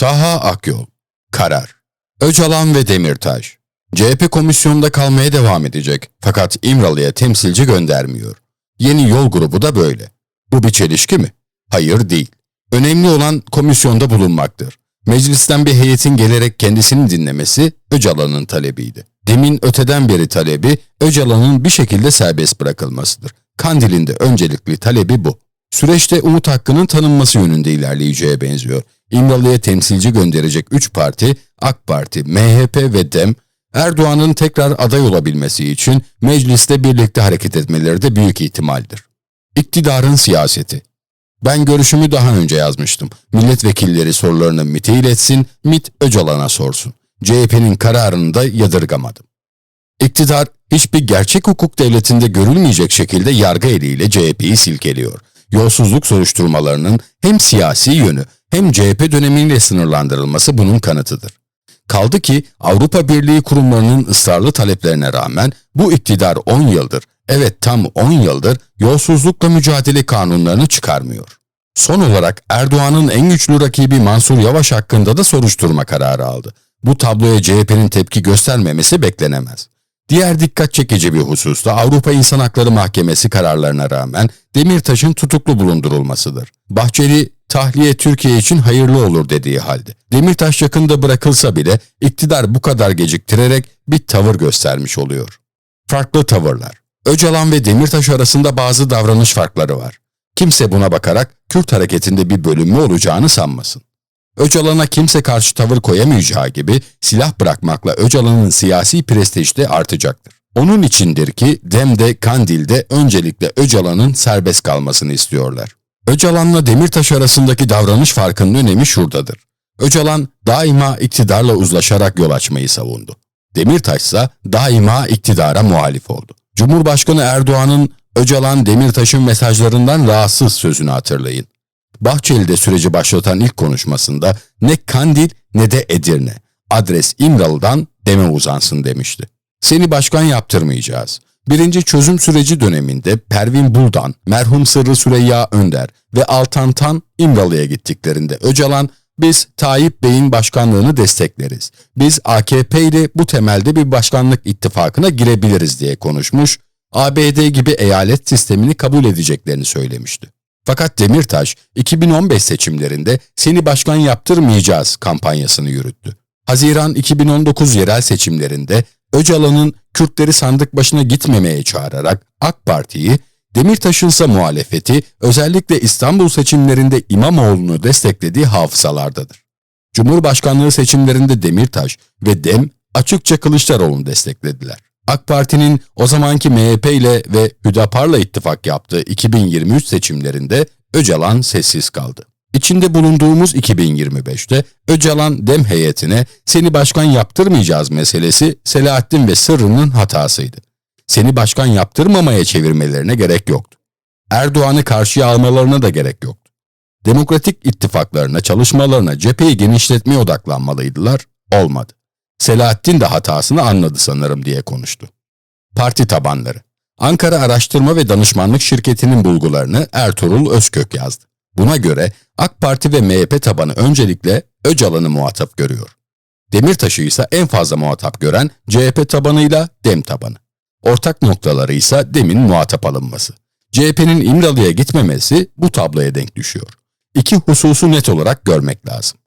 Taha Akyol, Karar, Öcalan ve Demirtaş. CHP komisyonda kalmaya devam edecek fakat İmralı'ya temsilci göndermiyor. Yeni yol grubu da böyle. Bu bir çelişki mi? Hayır değil. Önemli olan komisyonda bulunmaktır. Meclisten bir heyetin gelerek kendisini dinlemesi Öcalan'ın talebiydi. Demin öteden beri talebi Öcalan'ın bir şekilde serbest bırakılmasıdır. Kandil'in de öncelikli talebi bu. Süreçte umut hakkının tanınması yönünde ilerleyeceğe benziyor. İmralı'ya temsilci gönderecek 3 parti, AK Parti, MHP ve DEM, Erdoğan'ın tekrar aday olabilmesi için mecliste birlikte hareket etmeleri de büyük ihtimaldir. İktidarın siyaseti ben görüşümü daha önce yazmıştım. Milletvekilleri sorularını MİT'e iletsin, MİT Öcalan'a sorsun. CHP'nin kararını da yadırgamadım. İktidar hiçbir gerçek hukuk devletinde görülmeyecek şekilde yargı eliyle CHP'yi silkeliyor. Yolsuzluk soruşturmalarının hem siyasi yönü hem CHP dönemiyle sınırlandırılması bunun kanıtıdır. Kaldı ki Avrupa Birliği kurumlarının ısrarlı taleplerine rağmen bu iktidar 10 yıldır, evet tam 10 yıldır yolsuzlukla mücadele kanunlarını çıkarmıyor. Son olarak Erdoğan'ın en güçlü rakibi Mansur Yavaş hakkında da soruşturma kararı aldı. Bu tabloya CHP'nin tepki göstermemesi beklenemez. Diğer dikkat çekici bir husus da Avrupa İnsan Hakları Mahkemesi kararlarına rağmen Demirtaş'ın tutuklu bulundurulmasıdır. Bahçeli tahliye Türkiye için hayırlı olur dediği halde. Demirtaş yakında bırakılsa bile iktidar bu kadar geciktirerek bir tavır göstermiş oluyor. Farklı tavırlar. Öcalan ve Demirtaş arasında bazı davranış farkları var. Kimse buna bakarak Kürt hareketinde bir bölünme olacağını sanmasın. Öcalan'a kimse karşı tavır koyamayacağı gibi silah bırakmakla Öcalan'ın siyasi prestiji de artacaktır. Onun içindir ki Dem'de, Kandil'de öncelikle Öcalan'ın serbest kalmasını istiyorlar. Öcalan'la Demirtaş arasındaki davranış farkının önemi şuradadır. Öcalan daima iktidarla uzlaşarak yol açmayı savundu. Demirtaş ise daima iktidara muhalif oldu. Cumhurbaşkanı Erdoğan'ın Öcalan Demirtaş'ın mesajlarından rahatsız sözünü hatırlayın. Bahçeli'de süreci başlatan ilk konuşmasında ne Kandil ne de Edirne. Adres İmralı'dan deme uzansın demişti. Seni başkan yaptırmayacağız. Birinci çözüm süreci döneminde Pervin Buldan, merhum Sırrı Süreyya Önder ve Altan Tan İmralı'ya gittiklerinde Öcalan biz Tayyip Bey'in başkanlığını destekleriz. Biz AKP ile bu temelde bir başkanlık ittifakına girebiliriz diye konuşmuş, ABD gibi eyalet sistemini kabul edeceklerini söylemişti. Fakat Demirtaş 2015 seçimlerinde seni başkan yaptırmayacağız kampanyasını yürüttü. Haziran 2019 yerel seçimlerinde Öcalan'ın Kürtleri sandık başına gitmemeye çağırarak AK Parti'yi, Demirtaş'ın ise muhalefeti özellikle İstanbul seçimlerinde İmamoğlu'nu desteklediği hafızalardadır. Cumhurbaşkanlığı seçimlerinde Demirtaş ve DEM açıkça Kılıçdaroğlu'nu desteklediler. AK Parti'nin o zamanki MHP ile ve Hüdapar'la ittifak yaptığı 2023 seçimlerinde Öcalan sessiz kaldı. İçinde bulunduğumuz 2025'te Öcalan dem heyetine seni başkan yaptırmayacağız meselesi Selahattin ve Sırrı'nın hatasıydı. Seni başkan yaptırmamaya çevirmelerine gerek yoktu. Erdoğan'ı karşıya almalarına da gerek yoktu. Demokratik ittifaklarına, çalışmalarına cepheyi genişletmeye odaklanmalıydılar, olmadı. Selahattin de hatasını anladı sanırım diye konuştu. Parti tabanları. Ankara Araştırma ve Danışmanlık Şirketi'nin bulgularını Ertuğrul Özkök yazdı. Buna göre AK Parti ve MHP tabanı öncelikle Öcalan'ı muhatap görüyor. Demirtaş'ı ise en fazla muhatap gören CHP tabanıyla DEM tabanı. Ortak noktaları ise DEM'in muhatap alınması. CHP'nin İmralı'ya gitmemesi bu tabloya denk düşüyor. İki hususu net olarak görmek lazım.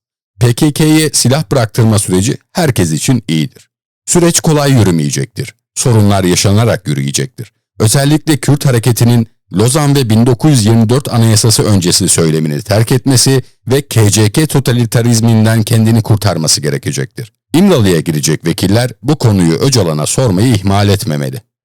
PKK'ye silah bıraktırma süreci herkes için iyidir. Süreç kolay yürümeyecektir. Sorunlar yaşanarak yürüyecektir. Özellikle Kürt hareketinin Lozan ve 1924 Anayasası öncesi söylemini terk etmesi ve KCK totalitarizminden kendini kurtarması gerekecektir. İmralı'ya girecek vekiller bu konuyu Öcalan'a sormayı ihmal etmemeli.